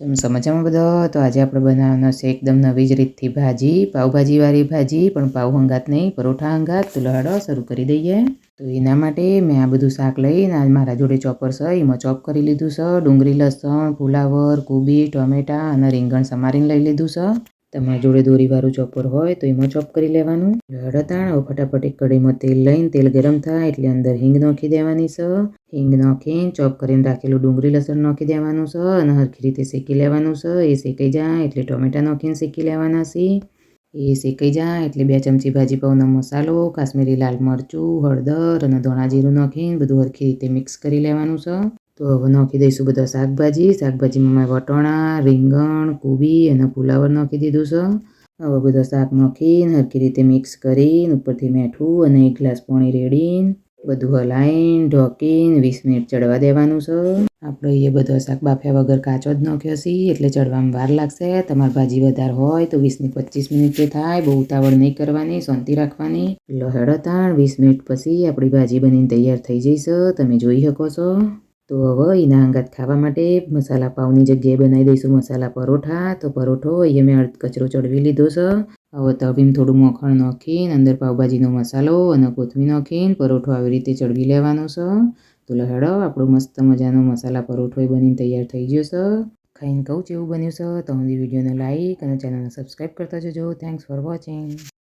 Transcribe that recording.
ચમચા મજામાં બધો તો આજે આપણે બનાવવાના છે એકદમ નવી જ રીતથી ભાજી. પાઉભાજીવાળી ભાજી, પણ પાવ હંગાત નહીં, પરોઠા હંગાત, તો લડો શરૂ કરી દઈએ. તો એના માટે મેં આ બધું શાક લઈને મારા જોડે ચોપર છે, એમાં ચોપ કરી લીધું છે. ડુંગળી, લસણ, ફુલાવર, કોબી, ટમેટા અને રીંગણ સમારીને લઈ લીધું છે. તમારા જોડે દોરીવાળું ચોપર હોય તો એમાં ચોપ કરી લેવાનું. હવે ફટાફટ એક કઢીમાં તેલ લઈને તેલ ગરમ થાય એટલે અંદર હિંગ નાખી દેવાની છે. હિંગ નાખીને ચોપ કરીને રાખેલું ડુંગળી લસણ નાખી દેવાનું છે અને હરખી રીતે શેકી લેવાનું છે. એ શેકાઈ જાય એટલે ટોમેટા નાખીને શેકી લેવાના છે. એ શેકાઈ જાય એટલે બે ચમચી ભાજી પાઉનો મસાલો, કાશ્મીરી લાલ મરચું, હળદર અને ધોણા જીરું નાખીને બધું હરખી રીતે મિક્સ કરી લેવાનું છે. તો હવે નાખી દઈશું બધા શાકભાજી. શાકભાજીમાં મેં વટોણા, રીંગણ, કોબી અને ફુલાવર નાખી દીધું છે. હવે બધા શાક નાખીને હરખી રીતે મિક્સ કરીને ઉપરથી મીઠું અને એક ગ્લાસ પાણી રેડીને બધું હલાઈને ઢોકીને વીસ મિનિટ ચડવા દેવાનું છે. આપણે એ બધો શાક બાફ્યા વગર કાચો જ નાખ્યો છે, એટલે ચડવામાં વાર લાગશે. તમારી ભાજી વધારે હોય તો વીસની પચીસ મિનિટ થાય, બહુ ઉતાવળ નહીં કરવાની, શાંતિ રાખવાની. એટલે હેડતાણ વીસ મિનિટ પછી આપણી ભાજી બનીને તૈયાર થઈ જઈશ. તમે જોઈ શકો છો. તો હવે એના અંગાત ખાવા માટે મસાલા પાવની જગ્યાએ બનાવી દઈશું. મસાલા પરોઠા, તો પરોઠો અહીંયા મેં અડધ કચરો ચડવી લીધો છે. હવે તવીમાં થોડું મોખણ નાખીને અંદર પાવભાજીનો મસાલો અને કોથમી નાખીને પરોઠો આવી રીતે ચડવી લેવાનો છે. તો લહેડો આપણો મસ્ત મજાનો મસાલા પરોઠો બનીને તૈયાર થઈ ગયો છે. ખાઈને કહું જેવું બન્યું છે. તો હું વિડીયોને લાઈક અને ચેનલને સબસ્ક્રાઈબ કરતા જજો. Thanks for watching